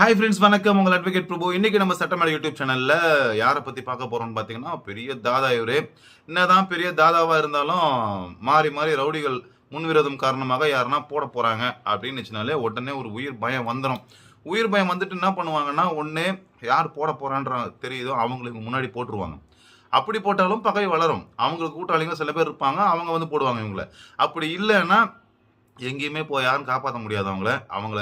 Hi friends வணக்கம். உங்கள் advocate பிரபு. இன்னைக்கு நம்ம சட்டமேட யூடியூப் சேனல்ல யாரை பத்தி பார்க்க போறோம்னு பார்த்தீங்கன்னா பெரிய தாதா இவரு. என்னதான் பெரிய தாதாவா இருந்தாலும் மாறி மாறி ரவுடிகள் முன்விரோதம் காரணமாக யாருன்னா போட போறாங்க. அப்படின்னு வச்சுனாலே உடனே ஒரு உயிர் பயம் வந்துடும் உயிர் பயம் வந்துட்டு என்ன பண்ணுவாங்கன்னா ஒன்று யார் போட போறான்ற தெரியுதோ அவங்களுக்கு முன்னாடி போட்டுருவாங்க. அப்படி போட்டாலும் பகை வளரும். அவங்களுக்கு கூட்டாளிங்க சில பேர் இருப்பாங்க. அவங்க வந்து போடுவாங்க இவங்கள. அப்படி இல்லைன்னா எங்கேயுமே போய் யாரும் காப்பாற்ற முடியாது அவங்கள. அவங்கள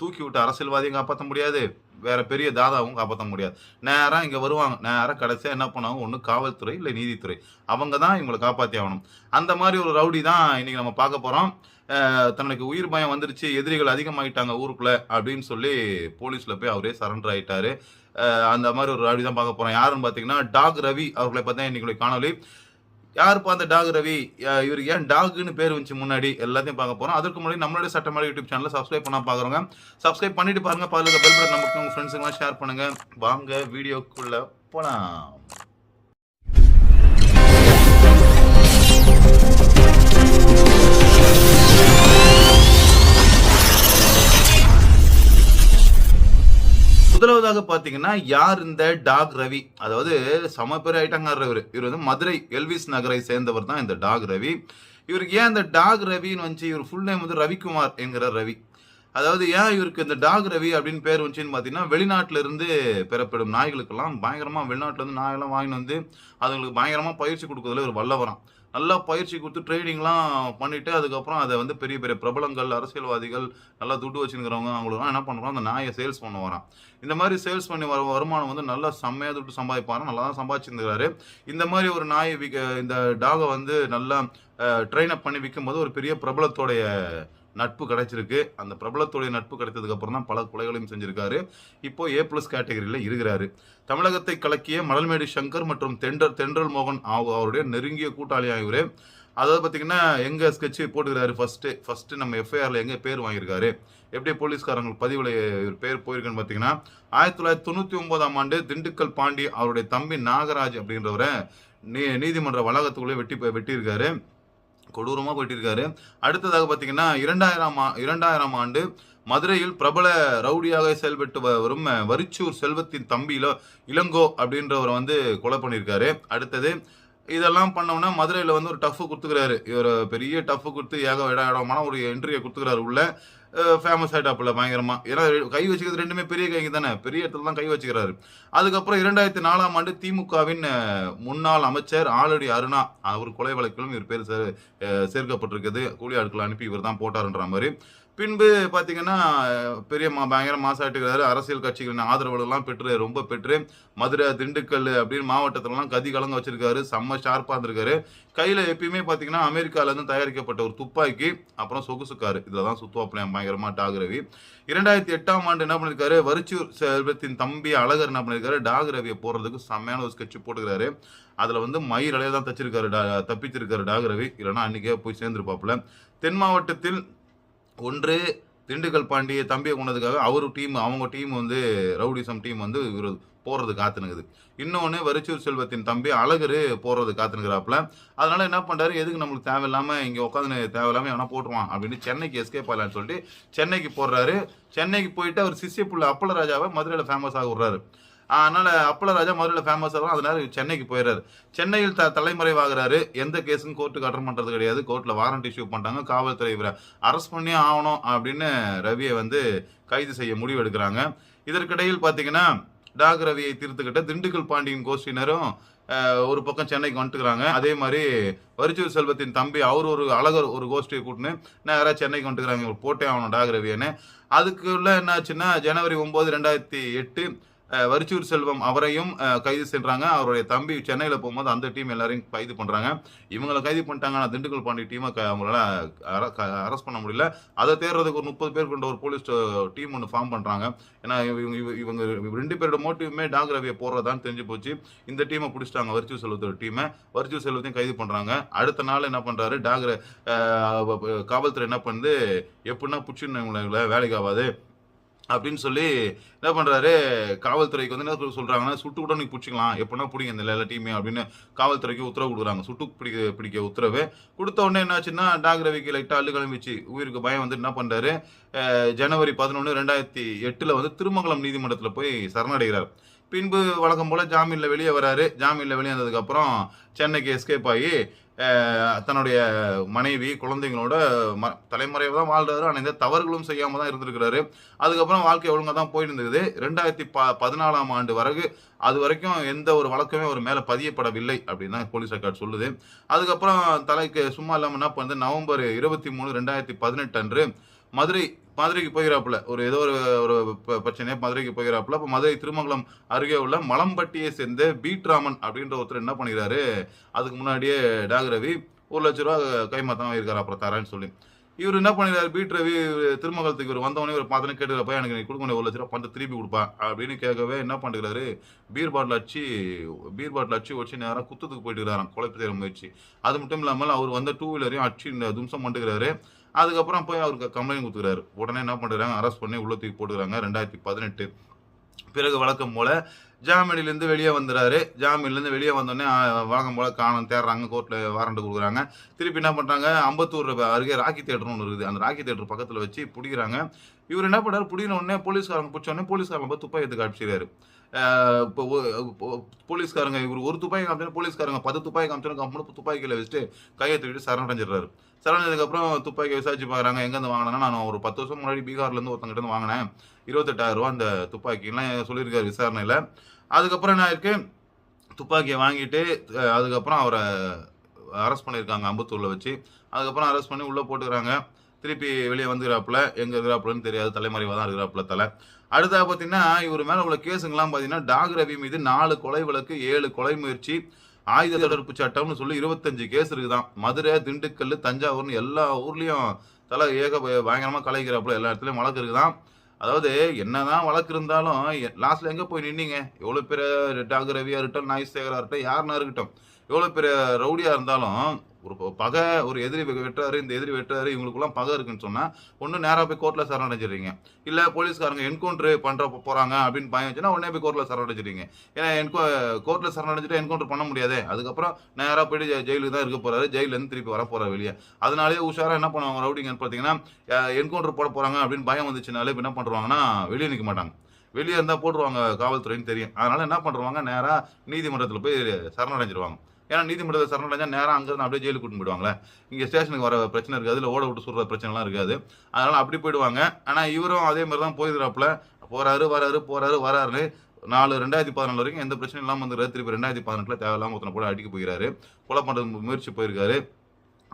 தூக்கி விட்டு அரசியல்வாதியும் காப்பாற்ற முடியாது. வேற பெரிய தாதாவும் காப்பாற்ற முடியாது. நேராக இங்கே வருவாங்க. நேராக கடைசியாக என்ன பண்ணுவாங்க? ஒன்று காவல்துறை இல்லை நீதித்துறை. அவங்க தான் இவங்களை காப்பாற்றி ஆகணும். அந்த மாதிரி ஒரு ரவுடி தான் இன்றைக்கி நம்ம பார்க்க போகிறோம் தனக்கு உயிர் பயம் வந்துருச்சு. எதிரிகள் அதிகமாகிட்டாங்க ஊருக்குள்ளே அப்படின்னு சொல்லி போலீஸில் போய் அவரே சரண்டர் ஆகிட்டாரு அந்த மாதிரி ஒரு ரவுடி தான் பார்க்க போகிறோம் யாருன்னு பார்த்தீங்கன்னா டாக் ரவி அவர்களை பார்த்தா இன்னைக்கு காணொலி. யாருப்பா அந்த டாக் ரவி? அஹ் இவருக்கு ஏன் டாக்னு பேர் வந்துச்சு முன்னாடி எல்லாத்தையும் பார்க்க போறோம். அதுக்கு முன்னாடி நம்மளுடைய சட்டமன்ற யூடியூப் சேனலை சப்ஸ்கிரைப் பண்ண பாக்குறவங்க சப்ஸ்கிரைப் பண்ணிட்டு பாருங்க. பாருங்க பெல் பட்டன் நமக்கு உங்க ஃப்ரெண்ட்ஸுங்களாம் ஷேர் பண்ணுங்க. வாங்க வீடியோக்குள்ள போலாம். முதலாவதாக பார்த்தீங்கன்னா யார் இந்த டாக் ரவி? அதாவது சம பேர் ஆயிட்டாங்க இவர். இவர் வந்து மதுரை எல்விஸ் நகரை சேர்ந்தவர் தான் இந்த டாக் ரவி. இவருக்கு ஏன் இந்த டாக் ரவின்னு வந்துச்சு? இவர் ஃபுல் நேம் வந்து ரவிக்குமார் என்கிற ரவி. அதாவது ஏன் இவருக்கு இந்த டாக் ரவி அப்படின்னு பேர் வந்துச்சுன்னு பார்த்தீங்கன்னா வெளிநாட்டிலிருந்து பெறப்படும் நாய்களுக்கெல்லாம் பயங்கரமாக வெளிநாட்டிலேருந்து நாயெல்லாம் வாங்கிட்டு வந்து அதுங்களுக்கு பயங்கரமாக பயிற்சி கொடுக்குறதுல ஒரு வல்லவரம். நல்லா பயிற்சி கொடுத்து ட்ரைனிங்லாம் பண்ணிவிட்டு அதுக்கப்புறம் அதை வந்து பெரிய பெரிய பிரபலங்கள் அரசியல்வாதிகள் நல்லா துட்டு வச்சுருக்கிறவங்க அவங்களுக்குலாம் என்ன பண்ணுறோம் அந்த நாயை சேல்ஸ் பண்ண வரான். இந்த மாதிரி சேல்ஸ் பண்ணி வர வருமானம் வந்து நல்லா செம்மையாக துட்டு சம்பாதிப்பாரு. நல்லா தான் சம்பாதிச்சிருந்துக்கிறாரு இந்த மாதிரி ஒரு நாயை விற்க இந்த டாகை வந்து நல்லா ட்ரெயின் அப் பண்ணி விற்கும்போது ஒரு பெரிய பிரபலத்தோடைய நட்பு கிடைச்சிருக்கு. அந்த பிரபலத்துடைய நட்பு கிடைத்ததுக்கு அப்புறம் தான் பல கொலைகளையும் செஞ்சிருக்காரு. இப்போ ஏ பிளஸ் கேட்டகரியில் இருக்கிறாரு. தமிழகத்தை கலக்கிய மணல்மேடு சங்கர் மற்றும் தெண்டர் தென்றல் மோகன் ஆகும் அவருடைய நெருங்கிய கூட்டாளி இவரு அதாவது பார்த்தீங்கன்னா எங்கே ஸ்கெட்சு போட்டுக்கிறாரு ஃபஸ்ட்டு ஃபஸ்ட்டு நம்ம எஃப்ஐஆரில் எங்கே பேர் வாங்கியிருக்காரு. எப்படி போலீஸ்காரங்க பதிவில் பேர் போயிருக்குன்னு பார்த்தீங்கன்னா ஆயிரத்தி தொள்ளாயிரத்தி தொண்ணூற்றி ஒன்பதாம் ஆண்டு திண்டுக்கல் பாண்டி அவருடைய தம்பி நாகராஜ் அப்படின்றவரை நீ நீதிமன்ற வளாகத்துக்குள்ளே வெட்டி வெட்டியிருக்காரு. கொடூரமாக போயிட்டிருக்காரு. அடுத்ததாக பார்த்தீங்கன்னா இரண்டாயிரம் இரண்டாயிரம் ஆண்டு மதுரையில் பிரபல ரவுடியாக செயல்பட்டு வரும் வரிச்சூர் செல்வத்தின் தம்பியிலோ இளங்கோ அப்படின்றவரை வந்து கொலை பண்ணியிருக்காரு. அடுத்தது இதெல்லாம் பண்ணோம்னா மதுரையில் வந்து ஒரு டஃப் கொடுத்துக்கிறாரு. இவர் பெரிய டஃப் கொடுத்து ஏக இடமான ஒரு என்ட்ரியை கொடுத்துக்கிறாரு உள்ள. ஃபேமஸ் ஆகிட்டாப்புல பயங்கரமாக ஏன்னா கை வச்சுக்கிறது ரெண்டுமே பெரிய கைங்க தானே. பெரிய இடத்துல தான் கை வச்சுக்கிறாரு. அதுக்கப்புறம் இரண்டாயிரத்தி நாலாம் ஆண்டு திமுகவின் முன்னாள் அமைச்சர் ஆலடி அருணா அவர் கொலை வழக்கிலும் இவர் பேர் சே- சேர்க்கப்பட்டிருக்குது. கூலி ஆட்களை அனுப்பி இவர் தான் போட்டாருன்ற மாதிரி. பின்பு பார்த்தீங்கன்னா பெரிய மா பயங்கர மாசாட்டுகிறாரு அரசியல் கட்சிகளின் ஆதரவுகளெல்லாம் பெற்று ரொம்ப பெற்று மதுரை திண்டுக்கல் அப்படின்னு மாவட்டத்திலலாம் கதி கலங்க வச்சிருக்காரு. செம்ம ஷார்ப்பாக இருந்திருக்காரு. கையில் எப்பயுமே பார்த்தீங்கன்னா அமெரிக்காவிலேருந்து தயாரிக்கப்பட்ட ஒரு துப்பாக்கி அப்புறம் சொகுசுக்காரு இதில் தான் சுத்துவாப்பிளையம் பயங்கரமாக டாக்ரவி இரண்டாயிரத்தி எட்டாம் ஆண்டு என்ன பண்ணியிருக்காரு வரிச்சூர் செல்வத்தின் தம்பி அழகர் என்ன பண்ணியிருக்காரு டாக்ரவியை போடுறதுக்கு செம்மையான ஒரு ஸ்கெட்ச் போட்டுக்கிறாரு. அதில் வந்து மயிரலையை தான் தச்சிருக்காரு டா தப்பிச்சிருக்காரு டாக்ரவி இல்லைன்னா அன்றைக்கே போய் சேர்ந்துருப்பாப்புல. தென் மாவட்டத்தில் ஒன்று திண்டுக்கல் பாண்டிய தம்பியை கொண்டதுக்காக அவர் டீம் அவங்க டீம் வந்து ரவுடிசம் டீம் வந்து இவர் போடுறது காத்துனுக்குது. இன்னொன்று வரிச்சூர் செல்வத்தின் தம்பி அழகரு போடுறது காத்துனுக்குறாப்புல. அதனால் என்ன பண்ணுறாரு எதுக்கு நம்மளுக்கு தேவையில்லாமல் இங்கே உட்காந்து தேவையில்லாமல் எவனா போட்டுருவான் அப்படின்னு சென்னைக்கு எஸ்கேப் ஆகலான்னு சொல்லிட்டு சென்னைக்கு போடுறாரு சென்னைக்கு போயிட்டு அவர் சிஷ்ய புள்ள அப்பளராஜாவை மதுரையில் ஃபேமஸ் ஆக விடுறாரு. அதனால அப்பளராஜா மதுரையில் ஃபேமஸ் ஆகும் அதனால சென்னைக்கு போயிடுறாரு சென்னையில் த தலைமறைவாகிறாரு. எந்த கேஸும் கோர்ட்டுக்கு அட்டன் பண்றது கிடையாது. கோர்ட்டில் வாரண்ட் இஷ்யூ பண்ணிட்டாங்க. காவல்துறை இவரை அரெஸ்ட் பண்ணியே ஆகணும் அப்படின்னு ரவியை வந்து கைது செய்ய முடிவு எடுக்கிறாங்க. இதற்கிடையில் பார்த்தீங்கன்னா டாக் ரவியை தீர்த்துக்கிட்ட திண்டுக்கல் பாண்டியன் கோஷ்டினரும் ஒரு பக்கம் சென்னைக்கு வந்துட்டுக்கிறாங்க அதே மாதிரி வரிச்சூர் செல்வத்தின் தம்பி அவர் ஒரு அழகர் ஒரு கோஷ்டியை கூட்டின்னு நேராக சென்னைக்கு வந்துட்டுக்கிறாங்க போட்டே ஆகணும் டாக் ரவியன்னு. அதுக்குள்ள என்னாச்சுன்னா ஜனவரி ஒம்பது ரெண்டாயிரத்தி எட்டு வரிச்சூர் செல்வம் அவரையும் கைது சென்றாங்க அவருடைய தம்பி சென்னையில் போகும்போது அந்த டீம் எல்லாரையும் கைது பண்ணுறாங்க இவங்களை கைது பண்ணிட்டாங்க ஆனால் திண்டுக்கல் பாண்டி டீமை க அவங்களால அரெஸ்ட் பண்ண முடியல. அதை தேடுறதுக்கு ஒரு முப்பது பேர் கொண்ட ஒரு போலீஸ் டீம் ஒன்று ஃபார்ம் பண்ணுறாங்க ஏன்னா இவங்க இவங்க- இவங்க ரெண்டு பேரோட மோட்டிவுமே டாக் ரவியை போடுறதான்னு தெரிஞ்சு போச்சு. இந்த டீமை பிடிச்சிட்டாங்க வரிச்சூர் செல்வத்தோட டீமை. வரிச்சூர் செல்வத்தையும் கைது பண்ணுறாங்க அடுத்த நாள் என்ன பண்ணுறாரு டாக் காவல்துறை என்ன பண்ணுது? எப்படின்னா பிடிச்சின்னு இவங்களை வேலைக்கு ஆகாது அப்படின்னு சொல்லி என்ன பண்ணுறாரு காவல்துறைக்கு வந்து என்ன சொல்கிறாங்கன்னா சுட்டு கூட நீ பிடிச்சிக்கலாம். எப்படின்னா பிடிங்க இந்த எல்லா டீமே அப்படின்னு காவல்துறைக்கு உத்தரவு கொடுக்குறாங்க. சுட்டு பிடிக்க பிடிக்க உத்தரவு. கொடுத்த உடனே என்னாச்சுன்னா டாக் ரவிக்கு லைட்டா அள்ளு கிளம்பிச்சு. உயிருக்கு பயம் வந்து என்ன பண்ணுறாரு ஜனவரி பதினொன்று ரெண்டாயிரத்தி எட்டில் வந்து திருமங்கலம் நீதிமன்றத்தில் போய் சரணடைகிறார். பின்பு வழக்கம் போல் ஜாமீனில் வெளியே வராரு. ஜாமீனில் வெளியே வந்ததுக்கப்புறம் சென்னைக்கு எஸ்கேப் ஆகி தன்னுடைய மனைவி குழந்தைங்களோட ம தலைமுறையை தான் வாழ்றாரு. ஆனால் எந்த தவறுகளும் செய்யாம தான் இருந்திருக்கிறாரு. அதுக்கப்புறம் வாழ்க்கை ஒழுங்காக தான் போயிட்டு இருந்தது ரெண்டாயிரத்தி ப பதினாலாம் ஆண்டு வரைக்கு அது வரைக்கும் எந்த ஒரு வழக்கமே ஒரு மேலே பதியப்படவில்லை அப்படின்னு தான் போலீஸ் ரெக்கார்ட் சொல்லுது. அதுக்கப்புறம் தலைக்கு சும்மா இல்லாமல் என்ன பண்ணுது? நவம்பர் இருபத்தி மூணு ரெண்டாயிரத்தி பதினெட்டு அன்று மதுரை மதுரைக்கு போகிறாப்புல ஒரு ஏதோ ஒரு ஒரு பிரச்சனையே மதுரைக்கு போகிறாப்புல அப்போ மதுரை திருமங்கலம் அருகே உள்ள மலம்பட்டியை சேர்ந்த பீட் ராமன் அப்படின்ற ஒருத்தர் என்ன பண்ணிக்கிறாரு? அதுக்கு முன்னாடியே டாக் ரவி ஒரு லட்ச ரூபா கைமாத்தம் இருக்கார் அப்புறம் தரேன்னு சொல்லி. இவர் என்ன பண்ணிடுறாரு பீட் ரவி திருமங்கலத்துக்கு இவர் வந்தவொடனே ஒரு பார்த்தோன்னே கேட்டுக்கிறப்ப எனக்கு நீ கொடுக்க ஒரு லட்ச ரூபா பணத்தை திருப்பி கொடுப்பா அப்படின்னு கேட்கவே என்ன பண்ணுறாரு பீர் பாட்டில் அச்சு பீர் பாட்டில் அச்சு வச்சு நேராக குத்தத்துக்கு போயிட்டு இருக்கிறாராம் கொலை செய்கிற முயற்சி. அது மட்டும் இல்லாமல் அவர் வந்த டூ வீலரையும் அச்சு இந்த தும்சம் பண்ணுறாரு அதுக்கப்புறம் போய் அவருக்கு கம்ப்ளைண்ட் கொடுத்துக்கிறாரு. உடனே என்ன பண்ணுறாங்க அரெஸ்ட் பண்ணி உள்ள தூக்கி போட்டுக்கிறாங்க. ரெண்டாயிரத்தி பதினெட்டு. பிறகு வழக்கம் போல ஜாமீன்லேருந்து வெளியே வந்துடுறாரு ஜாமீன்லேருந்து வெளியே வந்தோடனே வழக்கம் போல காணும் தேடுறாங்க கோர்ட்டில் வாரண்ட் கொடுக்குறாங்க. திருப்பி என்ன பண்ணுறாங்க அம்பத்தூர் அருகே ராக்கி தேட்டர்னு ஒன்று இருக்குது. அந்த ராக்கி தேட்டர் பக்கத்தில் வச்சு பிடிக்கிறாங்க. இவர் என்ன பண்ணுறாரு பிடிக்கிற உடனே போலீஸ்காரங்க பிடிச்ச உடனே போலீஸ்காரங்க போய் துப்பாக்கி எடுத்து காமிச்சிருக்காரு இப்போ போலீஸ்காரங்க இவர் ஒரு துப்பாக்கி காமிச்சாலும் போலீஸ்காரங்க பத்து துப்பாக்கி காமிச்சாலும் கம்பெனி துப்பாக்கியில் வச்சுட்டு கையை தூக்கிட்டு சரணடைஞ்சிடுறாரு. சரணடைஞ்சதுக்கப்புறம் துப்பாக்கி விசாரிச்சு பார்க்குறாங்க எங்கேருந்து வாங்கினாங்க நான் ஒரு பத்து வருஷம் முன்னாடி பீகார்லேருந்து ஒருத்தங்கிட்ட இருந்து வாங்கினேன். இருபத்தெட்டாயிரம் ரூபா அந்த துப்பாக்கிலாம் சொல்லியிருக்காரு விசாரணையில். அதுக்கப்புறம் என்ன இருக்கு துப்பாக்கியை வாங்கிட்டு அதுக்கப்புறம் அவரை அரெஸ்ட் பண்ணியிருக்காங்க அம்பத்தூரில் வச்சு. அதுக்கப்புறம் அரெஸ்ட் பண்ணி உள்ளே போட்டுக்கிறாங்க. திருப்பி வெளியே வந்துக்கிறாப்புல எங்கே இருக்கிறாப்புலன்னு தெரியாது. தலைமறைவாக தான் இருக்கிறாப்புல தலை. அடுத்தா பார்த்தீங்கன்னா இவர் மேலே உள்ள கேஸுங்கெல்லாம் பார்த்தீங்கன்னா டாக் ரவி மீது நாலு கொலை வழக்கு ஏழு கொலை முயற்சி ஆயுத தடுப்பு சட்டம்னு சொல்லி இருபத்தஞ்சு கேஸ் இருக்குதான். மதுரை திண்டுக்கல் தஞ்சாவூர்னு எல்லா ஊர்லேயும் தலை ஏக பயங்கரமாக கலைக்கிறப்பல எல்லா இடத்துலையும் வழக்கு இருக்குதான். அதாவது என்னதான் வழக்கு இருந்தாலும் லாஸ்ட்ல எங்கே போய் நின்னீங்க? எவ்வளோ பெரிய டாக் ரவியாக இருக்கட்டும் நாய் சேகராக இருக்கட்டும் யாருன்னா இருக்கட்டும். எவ்வளோ பெரிய ரவுடியாக இருந்தாலும் ஒரு பகை ஒரு எதிரி வெ- வெட்டுறாரு இந்த எதிரி வெட்டுறாரு இவங்களுக்குலாம் பகை இருக்குன்னு சொன்னால் ஒன்று நேராக போய் கோர்ட்டில் சரணடைஞ்சிடுறீங்க. இல்லை போலீஸ்காரங்க என்கவுண்டர் பண்ணுற போகிறாங்க அப்படின்னு பயம் வச்சுன்னா உடனே போய் கோர்ட்டில் சரணடைஞ்சிடுறீங்க. ஏன்னா என்கோ கோர்ட்டில் சரணடைஞ்சிட்டு என்கவுண்டர் பண்ண முடியாதே. அதுக்கப்புறம் நேராக போயிட்டு ஜெயிலுக்கு தான் இருக்க போகிறாரு ஜெயிலேருந்து திருப்பி வர போகிறார் வெளியே. அதனாலேயே உஷாராக என்ன பண்ணுவாங்க ரவுடிங்கன்னு பார்த்தீங்கன்னா என்கவுண்டர் போட போகிறாங்க அப்படின்னு பயம் வந்துச்சுனாலே இப்போ என்ன பண்ணுறாங்கன்னா வெளியே நிற்க மாட்டாங்க. வெளியே இருந்தால் போட்டுருவாங்க காவல்துறைன்னு தெரியும். அதனால் என்ன பண்ணுறாங்க நேராக நீதிமன்றத்தில் போய் சரணடைஞ்சிருவாங்க. ஏன்னா நீதிமன்றத்தில் சரணடைஞ்சால் நேராக அங்கேருந்து அப்படியே ஜெயிலுக்கு கூட்டு போயிடுவாங்களே. இங்கே ஸ்டேஷனுக்கு வர பிரச்சனை இருக்காது இல்லை ஓட விட்டு சுடுற பிரச்சனைலாம் இருக்காது. அதனால் அப்படி போயிடுவாங்க. ஆனால் இவரும் அதே மாதிரி தான் போயிருக்கிறாப்புல. போகிறாரு வராரு போகிறாரு வராருன்னு நாலு ரெண்டாயிரத்தி பதினாலு வரைக்கும் எந்த பிரச்சனையும் இல்லாமல் வந்துருக்காரு திருப்பி ரெண்டாயிரத்தி பதினெட்டில் தேவையில்லாமல் ஒருத்தனை கூட அடிக்க போகிறாரு. கொலை பண்ணுறது முயற்சி போயிருக்காரு.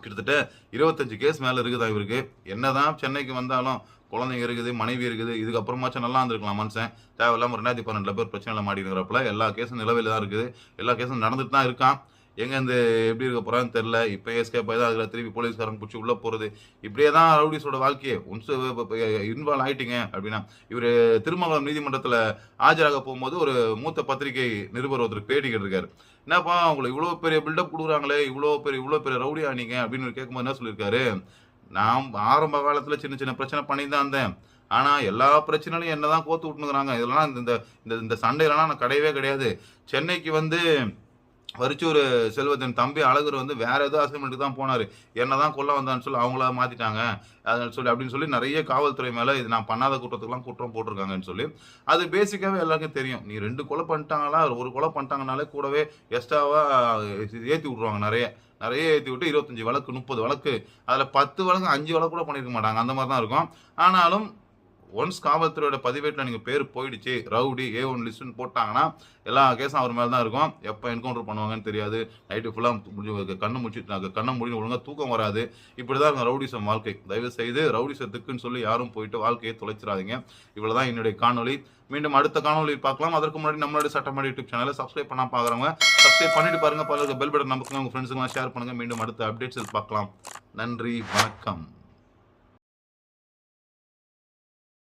கிட்டத்தட்ட இருபத்தஞ்சு கேஸ் மேலே இருக்குதா இவருக்கு? என்னதான் சென்னைக்கு வந்தாலும் குழந்தைங்க இருக்குது மனைவி இருக்குது இதுக்கப்புறமாச்சும் நல்லா இருந்திருக்கலாம் மனுஷன். தேவையில்லாமல் ரெண்டாயிரத்தி பன்னெண்டில் பேர் பிரச்சனையில் மாட்டிருக்கிறப்பல. எல்லா கேஸும் நிலவையில் தான் இருக்குது. எல்லா கேஸும் நடந்துட்டு தான் இருக்கான். எங்கே இந்த எப்படி இருக்க போகிறான்னு தெரில இப்போ எஸ்கேப் ஆகி அதில் திருப்பி போலீஸ்காரங்க பிடிச்சி உள்ளே போகிறது இப்படியே தான் ரவுடிஸோட வாழ்க்கையே. ஒன்ஸ் இன்வால்வ் ஆகிட்டீங்க அப்படின்னா இவர் திருமங்கலம் நீதிமன்றத்தில் ஆஜராக போகும்போது ஒரு மூத்த பத்திரிகை நிருபர் ஒருத்தர் பேட்டி கேட்டிருக்காரு. என்னப்பா அவங்களை இவ்வளோ பெரிய பில்டப் கொடுக்குறாங்களே இவ்வளோ பெரிய இவ்வளோ பெரிய ரவுடி ஆனீங்க அப்படின்னு கேட்கும்போது என்ன சொல்லியிருக்காரு? நான் ஆரம்ப காலத்தில் சின்ன சின்ன பிரச்சனை பண்ணி தான் இருந்தேன். ஆனால் எல்லா பிரச்சனையும் என்ன தான் கோத்து விட்டுனுக்குறாங்க இதெல்லாம் இந்த இந்த இந்த சண்டையிலலாம் நான் கிடையவே கிடையாது. சென்னைக்கு வந்து வரிச்சூர் செல்வத்தின் தம்பி அழகர் வந்து வேற ஏதோ அசைன்மெண்ட்டுக்கு தான் போனார். என்ன தான் கொல்ல வந்தான்னு சொல்லி அவங்கள மாத்திட்டாங்க. அதனால சொல்லி அப்படின்னு சொல்லி நிறைய காவல்துறை மேலே இது நான் பண்ணாத குற்றத்துக்குலாம் குற்றம் போட்டிருக்காங்கன்னு சொல்லி அது பேசிக்காகவே எல்லாருக்கும் தெரியும். நீ ரெண்டு கொலை பண்ணிட்டாங்களா? ஒரு கொலை பண்ணிட்டாங்கனாலே கூடவே எக்ஸ்ட்ராவாக ஏற்றி விட்ருவாங்க நிறைய. நிறைய ஏற்றி விட்டு இருபத்தஞ்சி வழக்கு முப்பது வழக்கு அதில் பத்து வழக்கு அஞ்சு வழக்கு கூட பண்ணியிருக்க மாட்டாங்க. அந்த மாதிரி தான் இருக்கும். ஆனாலும் ஒன்ஸ் காவல்துறையோட பதிவேட்டில் நீங்கள் பேர் போயிடுச்சு ரவுடி ஏ ஒன் லிஸ்ட்னு போட்டாங்கன்னா எல்லா கேஸும் அவர் மேலே தான் இருக்கும். எப்போ என்கவுண்டர் பண்ணுவாங்கன்னு தெரியாது. நைட்டு ஃபுல்லாக கண்ணு முடிச்சுட்டு கண்ணை முடிஞ்சு ஒழுங்காக தூக்கம் வராது. இப்படி தான் இருக்கும் ரவுடிசம் வாழ்க்கை. தயவு செய்து ரவுடிசத்துக்குன்னு சொல்லி யாரும் போயிட்டு வாழ்க்கையை தொலைச்சிடாதீங்க. இவ்வளோ தான் என்னுடைய காணொலி மீண்டும் அடுத்த காணொலி பார்க்கலாம். அதற்கு முன்னாடி நம்மளுடைய சட்டமன்ற யூடியூப் சேனலை சப்ஸ்கிரைப் பண்ணா பார்க்குறவங்க சப்ஸ்கிரைப் பண்ணிட்டு பாருங்க. பலருக்கு பெல் பட்டன் நமக்கு உங்கள் ஃப்ரெண்ட்ஸுங்க ஷேர் பண்ணுங்கள் மீண்டும் அடுத்த அப்டேட்ஸ் பார்க்கலாம். நன்றி. வணக்கம்.